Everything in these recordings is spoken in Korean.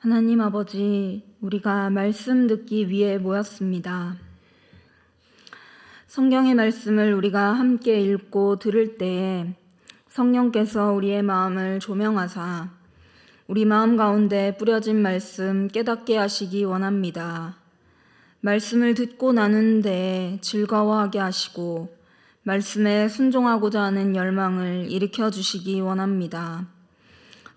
하나님 아버지, 우리가 말씀 듣기 위해 모였습니다. 성경의 말씀을 우리가 함께 읽고 들을 때에 성령께서 우리의 마음을 조명하사 우리 마음 가운데 뿌려진 말씀 깨닫게 하시기 원합니다. 말씀을 듣고 나누는데 즐거워하게 하시고 말씀에 순종하고자 하는 열망을 일으켜 주시기 원합니다.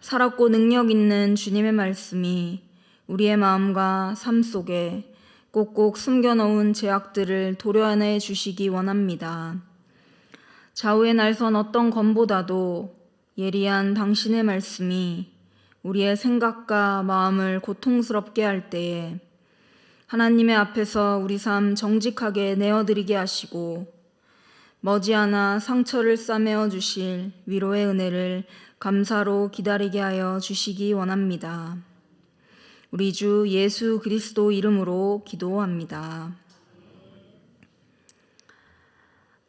살았고 능력 있는 주님의 말씀이 우리의 마음과 삶 속에 꼭꼭 숨겨놓은 제약들을 도려내 주시기 원합니다. 좌우의 날선 어떤 검보다도 예리한 당신의 말씀이 우리의 생각과 마음을 고통스럽게 할 때에 하나님의 앞에서 우리 삶 정직하게 내어드리게 하시고 머지않아 상처를 싸매어 주실 위로의 은혜를 감사로 기다리게 하여 주시기 원합니다. 우리 주 예수 그리스도 이름으로 기도합니다.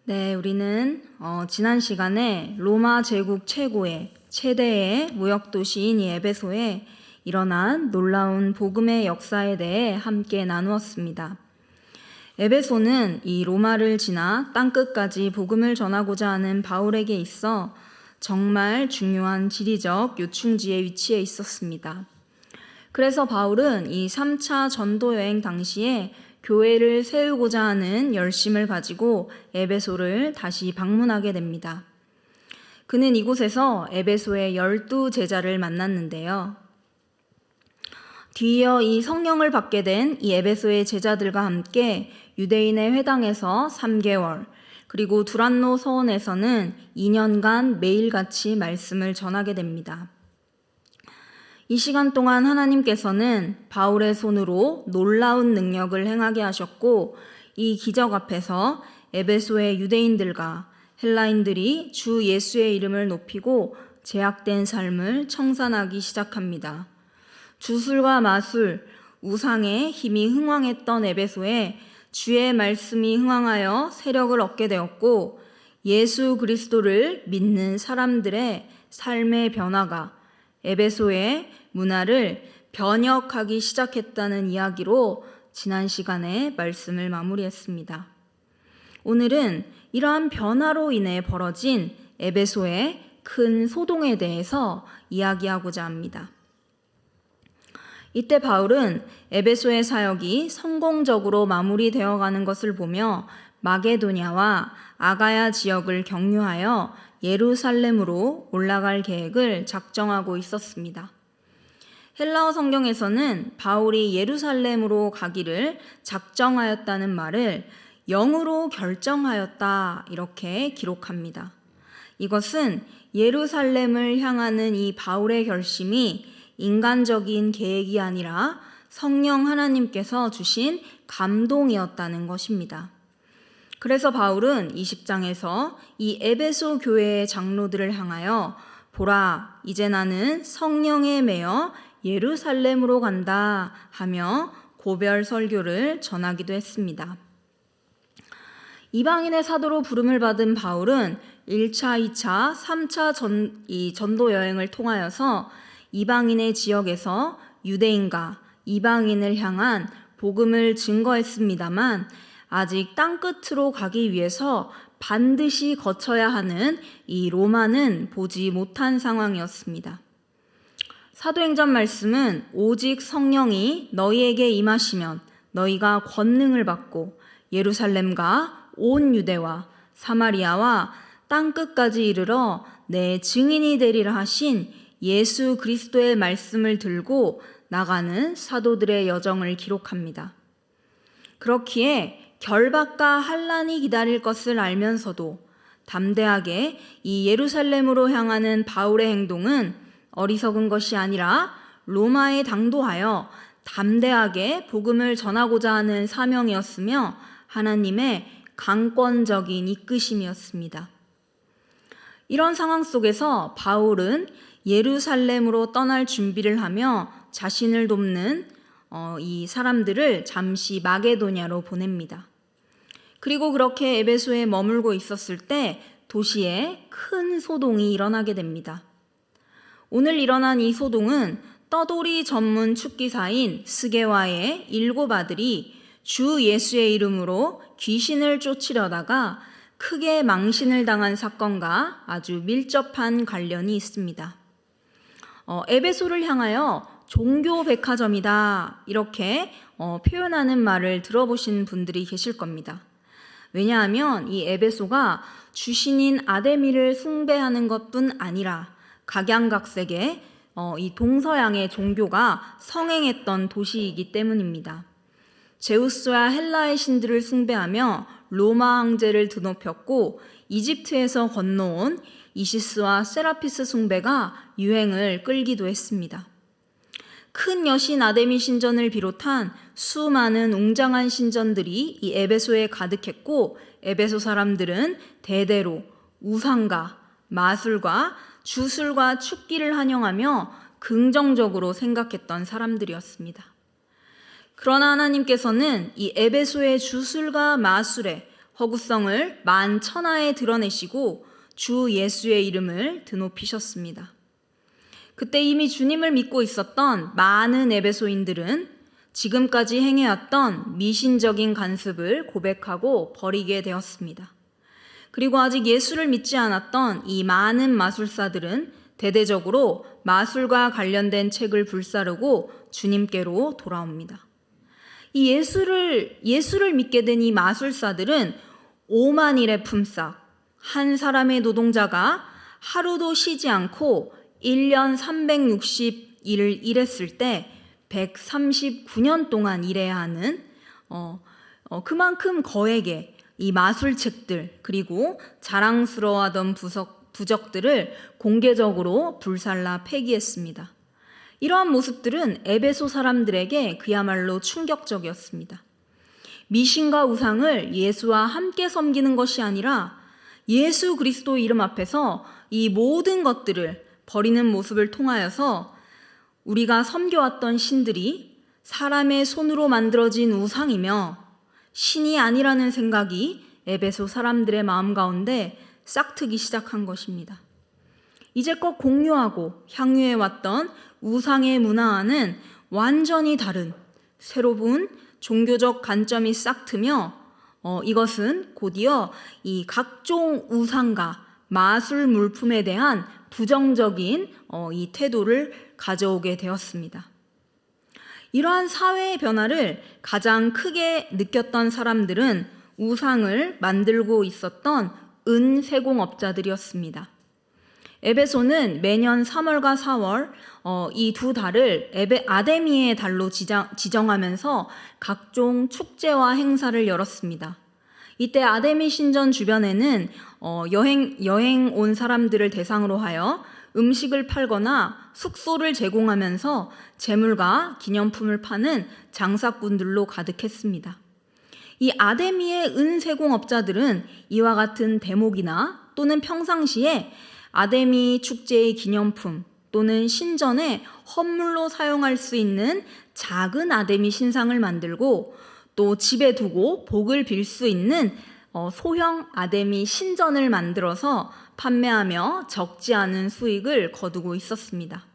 네, 우리는 어, 지난 시간에 로마 제국 최고의 최대의 무역 도시인 이 에베소에 일어난 놀라운 복음의 역사에 대해 함께 나누었습니다. 에베소는 이 로마를 지나 땅끝까지 복음을 전하고자 하는 바울에게 있어 정말 중요한 지리적 요충지에 위치해 있었습니다. 그래서 바울은 이 3차 전도 여행 당시에 교회를 세우고자 하는 열심을 가지고 에베소를 다시 방문하게 됩니다. 그는 이곳에서 에베소의 열두 제자를 만났는데요. 뒤이어 이 성령을 받게 된 이 에베소의 제자들과 함께 유대인의 회당에서 3개월, 그리고 두란노 서원에서는 2년간 매일같이 말씀을 전하게 됩니다. 이 시간 동안 하나님께서는 바울의 손으로 놀라운 능력을 행하게 하셨고 이 기적 앞에서 에베소의 유대인들과 헬라인들이 주 예수의 이름을 높이고 제약된 삶을 청산하기 시작합니다. 주술과 마술, 우상의 힘이 흥왕했던 에베소에 주의 말씀이 흥왕하여 세력을 얻게 되었고 예수 그리스도를 믿는 사람들의 삶의 변화가 에베소의 문화를 변혁하기 시작했다는 이야기로 지난 시간에 말씀을 마무리했습니다. 오늘은 이러한 변화로 인해 벌어진 에베소의 큰 소동에 대해서 이야기하고자 합니다. 이때 바울은 에베소의 사역이 성공적으로 마무리되어 가는 것을 보며 마게도냐와 아가야 지역을 경유하여 예루살렘으로 올라갈 계획을 작정하고 있었습니다. 헬라어 성경에서는 바울이 예루살렘으로 가기를 작정하였다는 말을 영으로 결정하였다 이렇게 기록합니다. 이것은 예루살렘을 향하는 이 바울의 결심이 인간적인 계획이 아니라 성령 하나님께서 주신 감동이었다는 것입니다. 그래서 바울은 20장에서 이 에베소 교회의 장로들을 향하여 보라, 이제 나는 성령에 매여 예루살렘으로 간다 하며 고별 설교를 전하기도 했습니다. 이방인의 사도로 부름을 받은 바울은 1차, 2차, 3차 전, 이 전도 여행을 통하여서 이방인의 지역에서 유대인과 이방인을 향한 복음을 증거했습니다만 아직 땅 끝으로 가기 위해서 반드시 거쳐야 하는 이 로마는 보지 못한 상황이었습니다. 사도행전 말씀은 오직 성령이 너희에게 임하시면 너희가 권능을 받고 예루살렘과 온 유대와 사마리아와 땅 끝까지 이르러 내 증인이 되리라 하신 예수 그리스도의 말씀을 들고 나가는 사도들의 여정을 기록합니다. 그렇기에 결박과 환란이 기다릴 것을 알면서도 담대하게 이 예루살렘으로 향하는 바울의 행동은 어리석은 것이 아니라 로마에 당도하여 담대하게 복음을 전하고자 하는 사명이었으며 하나님의 강권적인 이끄심이었습니다. 이런 상황 속에서 바울은 예루살렘으로 떠날 준비를 하며 자신을 돕는 어, 이 사람들을 잠시 마게도냐로 보냅니다. 그리고 그렇게 에베소에 머물고 있었을 때 도시에 큰 소동이 일어나게 됩니다. 오늘 일어난 이 소동은 떠돌이 전문 축기사인 스게와의 일곱 아들이 주 예수의 이름으로 귀신을 쫓으려다가 크게 망신을 당한 사건과 아주 밀접한 관련이 있습니다. 어, 에베소를 향하여 종교 백화점이다 이렇게 어, 표현하는 말을 들어보신 분들이 계실 겁니다. 왜냐하면 이 에베소가 주신인 아데미를 숭배하는 것뿐 아니라 각양각색의 어, 이 동서양의 종교가 성행했던 도시이기 때문입니다. 제우스와 헬라의 신들을 숭배하며 로마 황제를 드높였고 이집트에서 건너온 이시스와 세라피스 숭배가 유행을 끌기도 했습니다. 큰 여신 아데미 신전을 비롯한 수많은 웅장한 신전들이 이 에베소에 가득했고 에베소 사람들은 대대로 우상과 마술과 주술과 축기를 환영하며 긍정적으로 생각했던 사람들이었습니다. 그러나 하나님께서는 이 에베소의 주술과 마술의 허구성을 만천하에 드러내시고 주 예수의 이름을 드높이셨습니다. 그때 이미 주님을 믿고 있었던 많은 에베소인들은 지금까지 행해왔던 미신적인 간습을 고백하고 버리게 되었습니다. 그리고 아직 예수를 믿지 않았던 이 많은 마술사들은 대대적으로 마술과 관련된 책을 불사르고 주님께로 돌아옵니다. 이 예수를 예수를 믿게 된 이 마술사들은 오만일의 품삯 한 사람의 노동자가 하루도 쉬지 않고 1년 360일을 일했을 때 139년 동안 일해야 하는 어, 어, 그만큼 거액의 이 마술책들 그리고 자랑스러워하던 부석, 부적들을 공개적으로 불살라 폐기했습니다. 이러한 모습들은 에베소 사람들에게 그야말로 충격적이었습니다. 미신과 우상을 예수와 함께 섬기는 것이 아니라 예수 그리스도 이름 앞에서 이 모든 것들을 버리는 모습을 통하여서 우리가 섬겨왔던 신들이 사람의 손으로 만들어진 우상이며 신이 아니라는 생각이 에베소 사람들의 마음 가운데 싹트기 시작한 것입니다. 이제껏 공유하고 향유해 왔던 우상의 문화와는 완전히 다른 새로운 종교적 관점이 싹트며 어, 이것은 곧이어 이 각종 우상과 마술 물품에 대한 부정적인 어, 이 태도를 가져오게 되었습니다. 이러한 사회의 변화를 가장 크게 느꼈던 사람들은 우상을 만들고 있었던 은세공업자들이었습니다. 에베소는 매년 3월과 4월 어, 이 두 달을 에베, 아데미의 달로 지정, 지정하면서 각종 축제와 행사를 열었습니다. 이때 아데미 신전 주변에는 어, 여행 여행 온 사람들을 대상으로 하여 음식을 팔거나 숙소를 제공하면서 재물과 기념품을 파는 장사꾼들로 가득했습니다. 이 아데미의 은세공업자들은 이와 같은 대목이나 또는 평상시에 아데미 축제의 기념품 또는 신전에 헌물로 사용할 수 있는 작은 아데미 신상을 만들고 또 집에 두고 복을 빌 수 있는 어, 소형 아데미 신전을 만들어서 판매하며 적지 않은 수익을 거두고 있었습니다.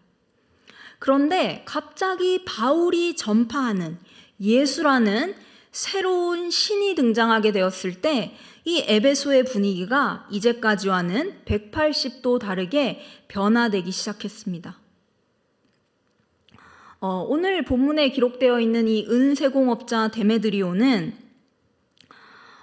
그런데 갑자기 바울이 전파하는 예수라는 새로운 신이 등장하게 되었을 때 이 에베소의 분위기가 이제까지와는 180도 다르게 변화되기 시작했습니다. 어, 오늘 본문에 기록되어 있는 이 은세공업자 데메드리오는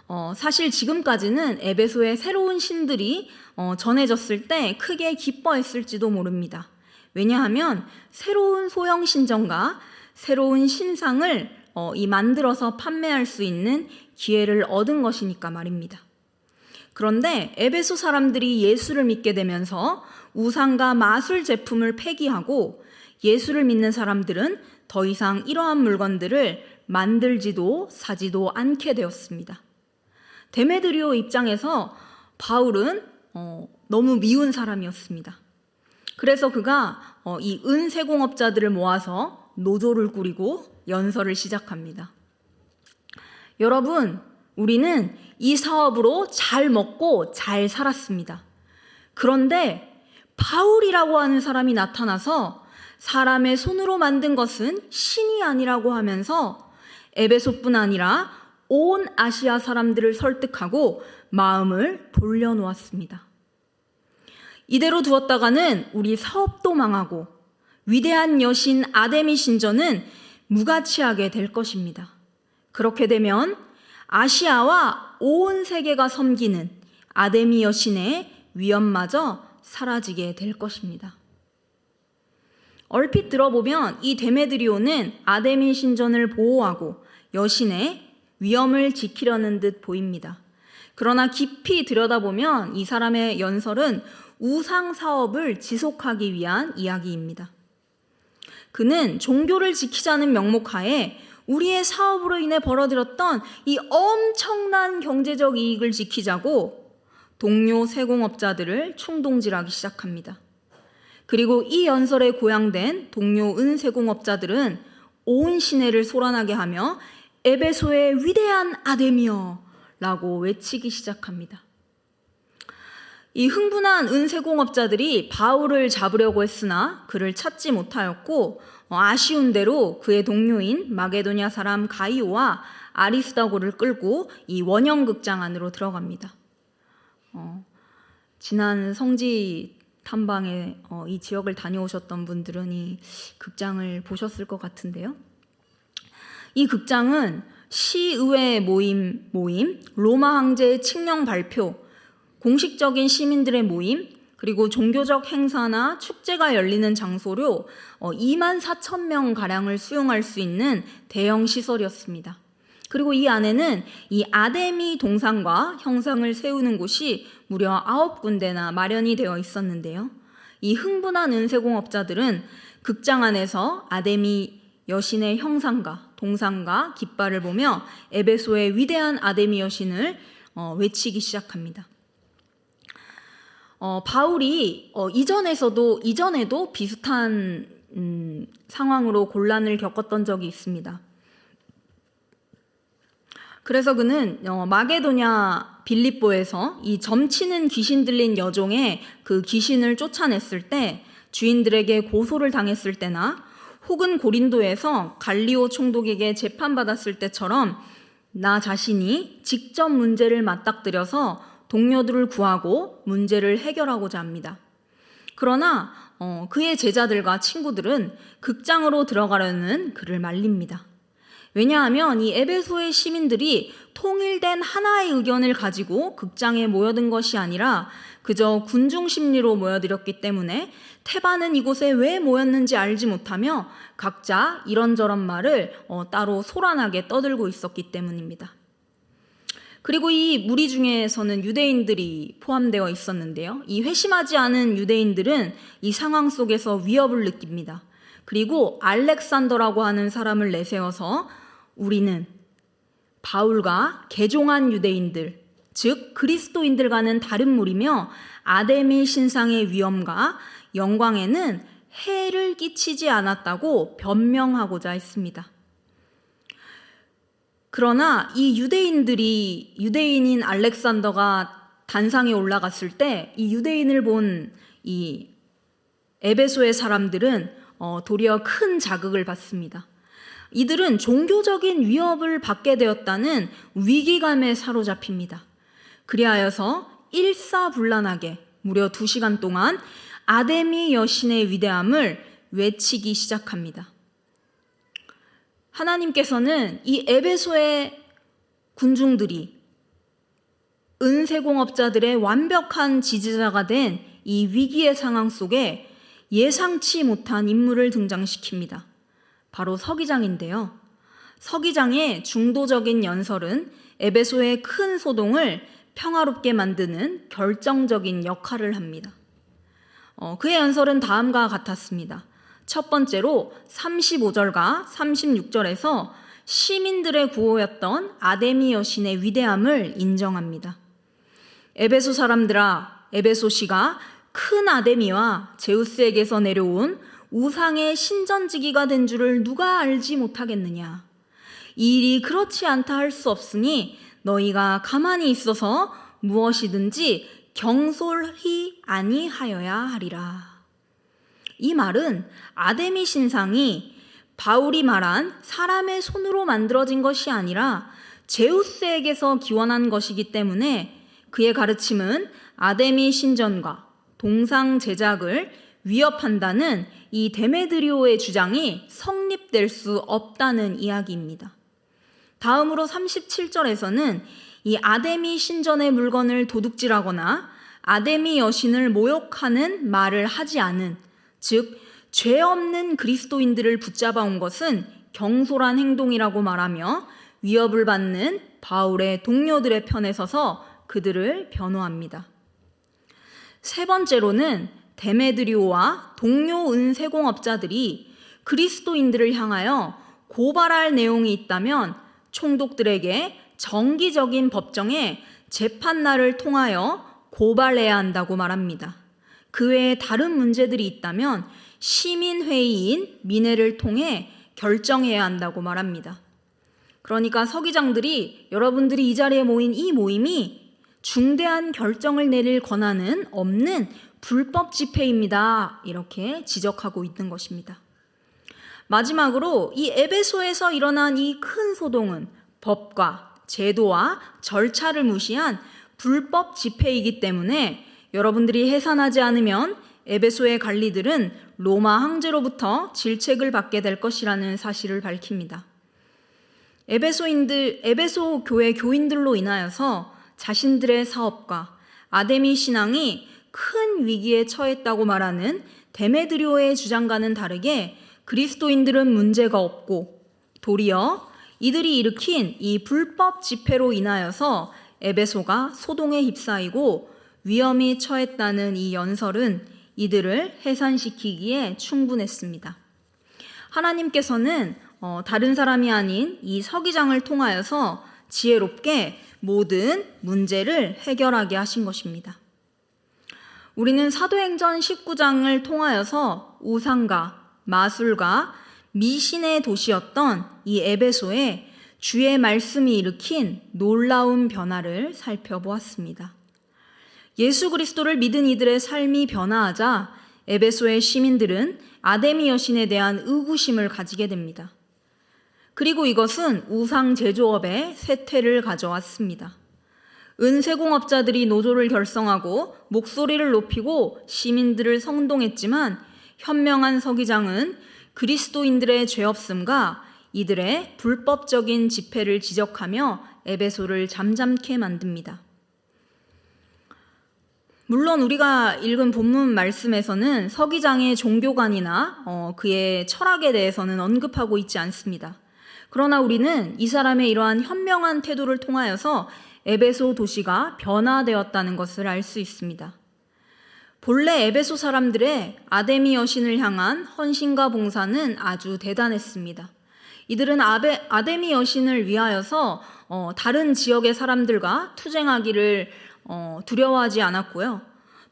어, 사실 지금까지는 에베소의 새로운 신들이 어, 전해졌을 때 크게 기뻐했을지도 모릅니다. 왜냐하면 새로운 소형 신전과 새로운 신상을 어, 이 만들어서 판매할 수 있는 기회를 얻은 것이니까 말입니다. 그런데 에베소 사람들이 예수를 믿게 되면서 우상과 마술 제품을 폐기하고 예수를 믿는 사람들은 더 이상 이러한 물건들을 만들지도 사지도 않게 되었습니다. 데메드리오 입장에서 바울은 어, 너무 미운 사람이었습니다. 그래서 그가 어, 이 은세공업자들을 모아서 노조를 꾸리고 연설을 시작합니다. 여러분, 우리는 이 사업으로 잘 먹고 잘 살았습니다. 그런데 바울이라고 하는 사람이 나타나서 사람의 손으로 만든 것은 신이 아니라고 하면서 에베소뿐 아니라 온 아시아 사람들을 설득하고 마음을 돌려놓았습니다. 이대로 두었다가는 우리 사업도 망하고 위대한 여신 아데미 신전은 무가치하게 될 것입니다. 그렇게 되면 아시아와 온 세계가 섬기는 아데미 여신의 위엄마저 사라지게 될 것입니다. 얼핏 들어보면 이 데메드리오는 아데미 신전을 보호하고 여신의 위엄을 지키려는 듯 보입니다. 그러나 깊이 들여다보면 이 사람의 연설은 우상 사업을 지속하기 위한 이야기입니다. 그는 종교를 지키자는 명목 하에 우리의 사업으로 인해 벌어들였던 이 엄청난 경제적 이익을 지키자고 동료 세공업자들을 충동질하기 시작합니다. 그리고 이 연설에 고양된 동료 은세공업자들은 온 시내를 소란하게 하며 에베소의 위대한 아데미어 라고 외치기 시작합니다. 이 흥분한 은세공업자들이 바울을 잡으려고 했으나 그를 찾지 못하였고 어, 아쉬운 대로 그의 동료인 마게도냐 사람 가이오와 아리스다고를 끌고 이 원형극장 안으로 들어갑니다. 어, 지난 성지 탐방에 어, 이 지역을 다녀오셨던 분들은 이 극장을 보셨을 것 같은데요. 이 극장은 시의회 모임 모임, 로마 황제의 칙령 발표, 공식적인 시민들의 모임, 그리고 종교적 행사나 축제가 열리는 장소로 2만 4천 명 가량을 수용할 수 있는 대형 시설이었습니다. 그리고 이 안에는 이 아데미 동상과 형상을 세우는 곳이 무려 9군데나 마련이 되어 있었는데요. 이 흥분한 은세공업자들은 극장 안에서 아데미 여신의 형상과 동상과 깃발을 보며 에베소의 위대한 아데미 여신을 어, 외치기 시작합니다. 어, 바울이 어, 이전에서도 이전에도 비슷한 음, 상황으로 곤란을 겪었던 적이 있습니다. 그래서 그는 어, 마게도냐 빌립보에서 이 점치는 귀신 들린 여종의 그 귀신을 쫓아냈을 때 주인들에게 고소를 당했을 때나 혹은 고린도에서 갈리오 총독에게 재판받았을 때처럼 나 자신이 직접 문제를 맞닥뜨려서 동료들을 구하고 문제를 해결하고자 합니다. 그러나 어, 그의 제자들과 친구들은 극장으로 들어가려는 그를 말립니다. 왜냐하면 이 에베소의 시민들이 통일된 하나의 의견을 가지고 극장에 모여든 것이 아니라 그저 군중 심리로 모여들었기 때문에 테바는 이곳에 왜 모였는지 알지 못하며 각자 이런저런 말을 어, 따로 소란하게 떠들고 있었기 때문입니다. 그리고 이 무리 중에서는 유대인들이 포함되어 있었는데요. 이 회심하지 않은 유대인들은 이 상황 속에서 위협을 느낍니다. 그리고 알렉산더라고 하는 사람을 내세워서 우리는 바울과 개종한 유대인들, 즉 그리스도인들과는 다른 무리며 아데미 신상의 위엄과 영광에는 해를 끼치지 않았다고 변명하고자 했습니다. 그러나 이 유대인들이 유대인인 알렉산더가 단상에 올라갔을 때 이 유대인을 본 이 에베소의 사람들은 어, 도리어 큰 자극을 받습니다. 이들은 종교적인 위협을 받게 되었다는 위기감에 사로잡힙니다. 그리하여서 일사불란하게 무려 두 시간 동안 아데미 여신의 위대함을 외치기 시작합니다. 하나님께서는 이 에베소의 군중들이 은세공업자들의 완벽한 지지자가 된 이 위기의 상황 속에 예상치 못한 인물을 등장시킵니다. 바로 서기장인데요. 서기장의 중도적인 연설은 에베소의 큰 소동을 평화롭게 만드는 결정적인 역할을 합니다. 어, 그의 연설은 다음과 같았습니다. 첫 번째로 35절과 36절에서 시민들의 구호였던 아데미 여신의 위대함을 인정합니다. 에베소 사람들아, 에베소시가 큰 아데미와 제우스에게서 내려온 우상의 신전지기가 된 줄을 누가 알지 못하겠느냐. 이 일이 그렇지 않다 할 수 없으니 너희가 가만히 있어서 무엇이든지 경솔히 아니하여야 하리라. 이 말은 아데미 신상이 바울이 말한 사람의 손으로 만들어진 것이 아니라 제우스에게서 기원한 것이기 때문에 그의 가르침은 아데미 신전과 동상 제작을 위협한다는 이 데메드리오의 주장이 성립될 수 없다는 이야기입니다. 다음으로 37절에서는 이 아데미 신전의 물건을 도둑질하거나 아데미 여신을 모욕하는 말을 하지 않은 즉 죄 없는 그리스도인들을 붙잡아 온 것은 경솔한 행동이라고 말하며 위협을 받는 바울의 동료들의 편에 서서 그들을 변호합니다. 세 번째로는 데메드리오와 동료 은세공업자들이 그리스도인들을 향하여 고발할 내용이 있다면 총독들에게 정기적인 법정에 재판날을 통하여 고발해야 한다고 말합니다. 그 외에 다른 문제들이 있다면 시민회의인 민회를 통해 결정해야 한다고 말합니다. 그러니까 서기장들이 여러분들이 이 자리에 모인 이 모임이 중대한 결정을 내릴 권한은 없는 불법 집회입니다. 이렇게 지적하고 있는 것입니다. 마지막으로 이 에베소에서 일어난 이 큰 소동은 법과 제도와 절차를 무시한 불법 집회이기 때문에 여러분들이 해산하지 않으면 에베소의 관리들은 로마 황제로부터 질책을 받게 될 것이라는 사실을 밝힙니다. 에베소인들, 에베소 교회 교인들로 인하여서 자신들의 사업과 아데미 신앙이 큰 위기에 처했다고 말하는 데메드리오의 주장과는 다르게 그리스도인들은 문제가 없고 도리어 이들이 일으킨 이 불법 집회로 인하여서 에베소가 소동에 휩싸이고 위험이 처했다는 이 연설은 이들을 해산시키기에 충분했습니다. 하나님께서는 어, 다른 사람이 아닌 이 서기장을 통하여서 지혜롭게 모든 문제를 해결하게 하신 것입니다. 우리는 사도행전 19장을 통하여서 우상과 마술과 미신의 도시였던 이 에베소에 주의 말씀이 일으킨 놀라운 변화를 살펴보았습니다. 예수 그리스도를 믿은 이들의 삶이 변화하자 에베소의 시민들은 아데미 여신에 대한 의구심을 가지게 됩니다. 그리고 이것은 우상 제조업의 쇠퇴를 가져왔습니다. 은세공업자들이 노조를 결성하고 목소리를 높이고 시민들을 성동했지만 현명한 서기장은 그리스도인들의 죄 없음과 이들의 불법적인 집회를 지적하며 에베소를 잠잠케 만듭니다. 물론 우리가 읽은 본문 말씀에서는 서기장의 종교관이나 어, 그의 철학에 대해서는 언급하고 있지 않습니다. 그러나 우리는 이 사람의 이러한 현명한 태도를 통하여서 에베소 도시가 변화되었다는 것을 알 수 있습니다. 본래 에베소 사람들의 아데미 여신을 향한 헌신과 봉사는 아주 대단했습니다. 이들은 아베, 아데미 여신을 위하여서 어, 다른 지역의 사람들과 투쟁하기를 어, 두려워하지 않았고요.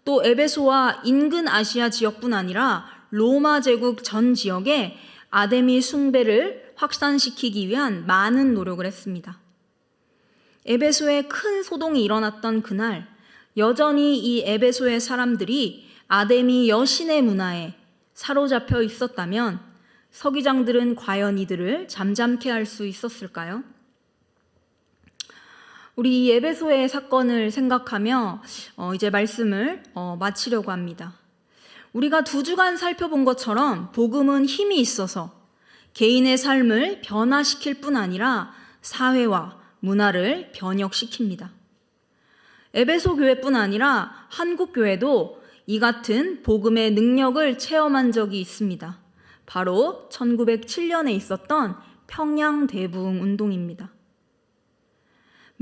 또 에베소와 인근 아시아 지역뿐 아니라 로마 제국 전 지역에 아데미 숭배를 확산시키기 위한 많은 노력을 했습니다. 에베소에 큰 소동이 일어났던 그날 여전히 이 에베소의 사람들이 아데미 여신의 문화에 사로잡혀 있었다면 서기장들은 과연 이들을 잠잠케 할 수 있었을까요? 우리 에베소의 사건을 생각하며 어, 이제 말씀을 어, 마치려고 합니다. 우리가 두 주간 살펴본 것처럼 복음은 힘이 있어서 개인의 삶을 변화시킬 뿐 아니라 사회와 문화를 변혁시킵니다. 에베소 교회뿐 아니라 한국 교회도 이 같은 복음의 능력을 체험한 적이 있습니다. 바로 1907년에 있었던 평양 대부흥 운동입니다.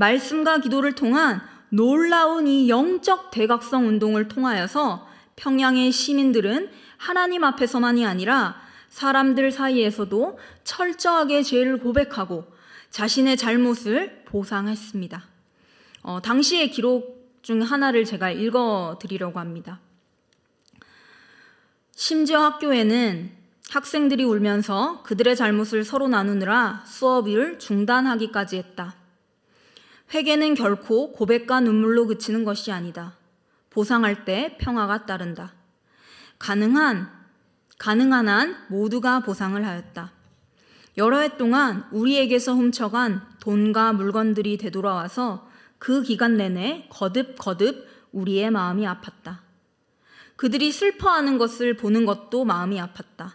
말씀과 기도를 통한 놀라운 이 영적 대각성 운동을 통하여서 평양의 시민들은 하나님 앞에서만이 아니라 사람들 사이에서도 철저하게 죄를 고백하고 자신의 잘못을 보상했습니다. 어, 당시의 기록 중 하나를 제가 읽어 드리려고 합니다. 심지어 학교에는 학생들이 울면서 그들의 잘못을 서로 나누느라 수업을 중단하기까지 했다. 회개는 결코 고백과 눈물로 그치는 것이 아니다. 보상할 때 평화가 따른다. 가능한 가능한 한 모두가 보상을 하였다. 여러 해 동안 우리에게서 훔쳐간 돈과 물건들이 되돌아와서 그 기간 내내 거듭거듭 우리의 마음이 아팠다. 그들이 슬퍼하는 것을 보는 것도 마음이 아팠다.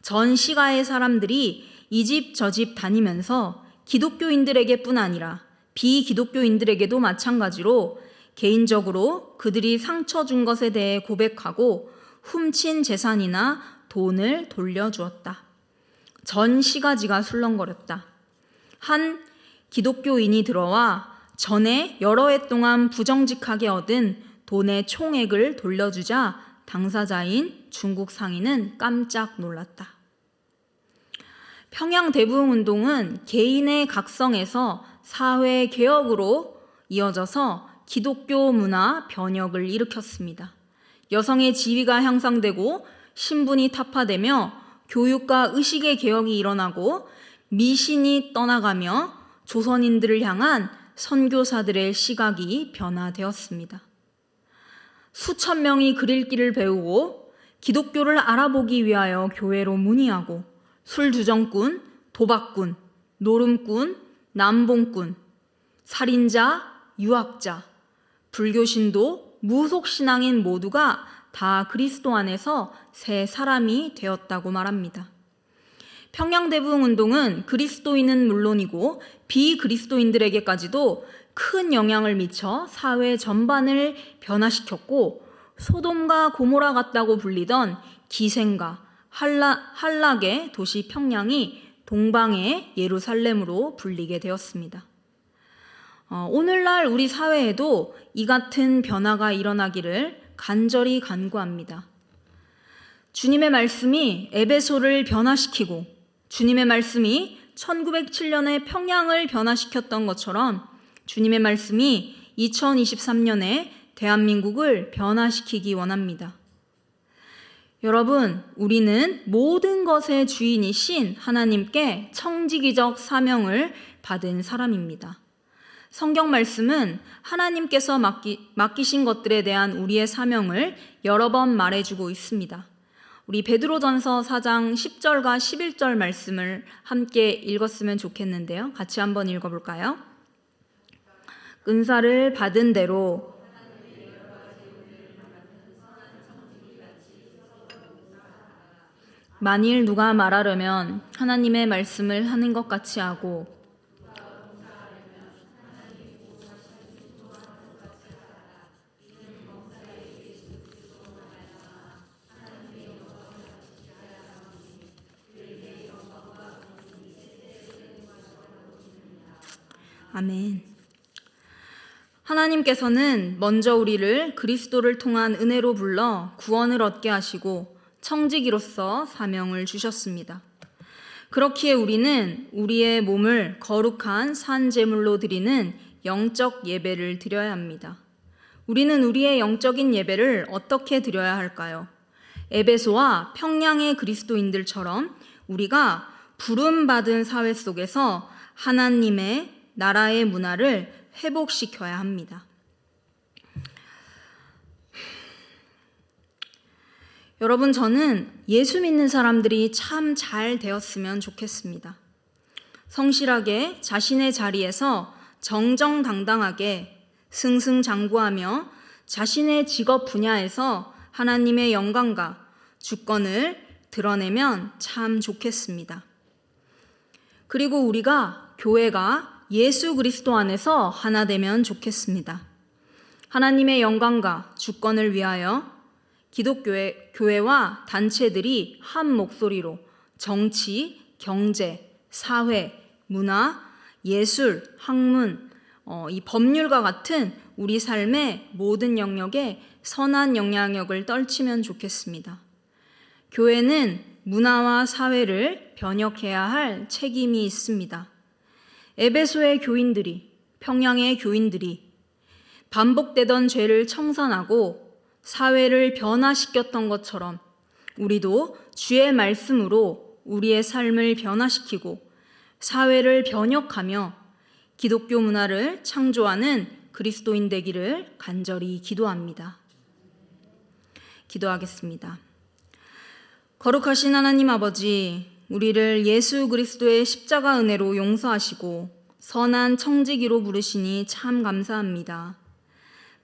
전 시가의 사람들이 이 집 저 집 다니면서 기독교인들에게 뿐 아니라 비기독교인들에게도 마찬가지로 개인적으로 그들이 상처 준 것에 대해 고백하고 훔친 재산이나 돈을 돌려주었다. 전 시가지가 술렁거렸다. 한 기독교인이 들어와 전에 여러 해 동안 부정직하게 얻은 돈의 총액을 돌려주자 당사자인 중국 상인은 깜짝 놀랐다. 평양 대부흥 운동은 개인의 각성에서 사회 개혁으로 이어져서 기독교 문화 변혁을 일으켰습니다. 여성의 지위가 향상되고 신분이 타파되며 교육과 의식의 개혁이 일어나고 미신이 떠나가며 조선인들을 향한 선교사들의 시각이 변화되었습니다. 수천 명이 그릴길을 배우고 기독교를 알아보기 위하여 교회로 문의하고 술 주정꾼, 도박꾼, 노름꾼, 남봉꾼, 살인자, 유학자, 불교신도, 무속신앙인 모두가 다 그리스도 안에서 새 사람이 되었다고 말합니다. 평양대부흥 운동은 그리스도인은 물론이고 비그리스도인들에게까지도 큰 영향을 미쳐 사회 전반을 변화시켰고 소돔과 고모라 같다고 불리던 기생과 한라, 한락의 도시 평양이 동방의 예루살렘으로 불리게 되었습니다. 어, 오늘날 우리 사회에도 이 같은 변화가 일어나기를 간절히 간구합니다. 주님의 말씀이 에베소를 변화시키고 주님의 말씀이 1907년에 평양을 변화시켰던 것처럼 주님의 말씀이 2023년에 대한민국을 변화시키기 원합니다. 여러분, 우리는 모든 것의 주인이신 하나님께 청지기적 사명을 받은 사람입니다. 성경 말씀은 하나님께서 맡기, 맡기신 것들에 대한 우리의 사명을 여러 번 말해주고 있습니다. 우리 베드로전서 4장 10절과 11절 말씀을 함께 읽었으면 좋겠는데요. 같이 한번 읽어볼까요? 은사를 받은 대로 만일 누가 말하려면 하나님의 말씀을 하는 것 같이 하고 아멘. 하나님께서는 먼저 우리를 그리스도를 통한 은혜로 불러 구원을 얻게 하시고 청지기로서 사명을 주셨습니다. 그렇기에 우리는 우리의 몸을 거룩한 산 제물로 드리는 영적 예배를 드려야 합니다. 우리는 우리의 영적인 예배를 어떻게 드려야 할까요? 에베소와 평양의 그리스도인들처럼 우리가 부름받은 사회 속에서 하나님의 나라의 문화를 회복시켜야 합니다. 여러분, 저는 예수 믿는 사람들이 참 잘 되었으면 좋겠습니다. 성실하게 자신의 자리에서 정정당당하게 승승장구하며 자신의 직업 분야에서 하나님의 영광과 주권을 드러내면 참 좋겠습니다. 그리고 우리가 교회가 예수 그리스도 안에서 하나 되면 좋겠습니다. 하나님의 영광과 주권을 위하여 기독교회 교회와 단체들이 한 목소리로 정치, 경제, 사회, 문화, 예술, 학문, 어, 이 법률과 같은 우리 삶의 모든 영역에 선한 영향력을 떨치면 좋겠습니다. 교회는 문화와 사회를 변혁해야 할 책임이 있습니다. 에베소의 교인들이, 평양의 교인들이 반복되던 죄를 청산하고 사회를 변화시켰던 것처럼 우리도 주의 말씀으로 우리의 삶을 변화시키고 사회를 변혁하며 기독교 문화를 창조하는 그리스도인 되기를 간절히 기도합니다. 기도하겠습니다. 거룩하신 하나님 아버지, 우리를 예수 그리스도의 십자가 은혜로 용서하시고 선한 청지기로 부르시니 참 감사합니다.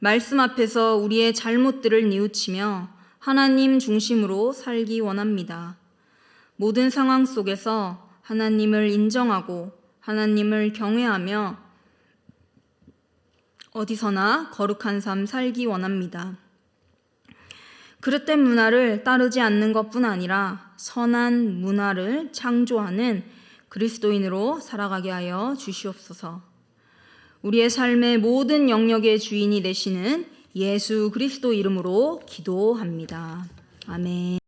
말씀 앞에서 우리의 잘못들을 뉘우치며 하나님 중심으로 살기 원합니다. 모든 상황 속에서 하나님을 인정하고 하나님을 경외하며 어디서나 거룩한 삶 살기 원합니다. 그릇된 문화를 따르지 않는 것뿐 아니라 선한 문화를 창조하는 그리스도인으로 살아가게 하여 주시옵소서. 우리의 삶의 모든 영역의 주인이 되시는 예수 그리스도 이름으로 기도합니다. 아멘.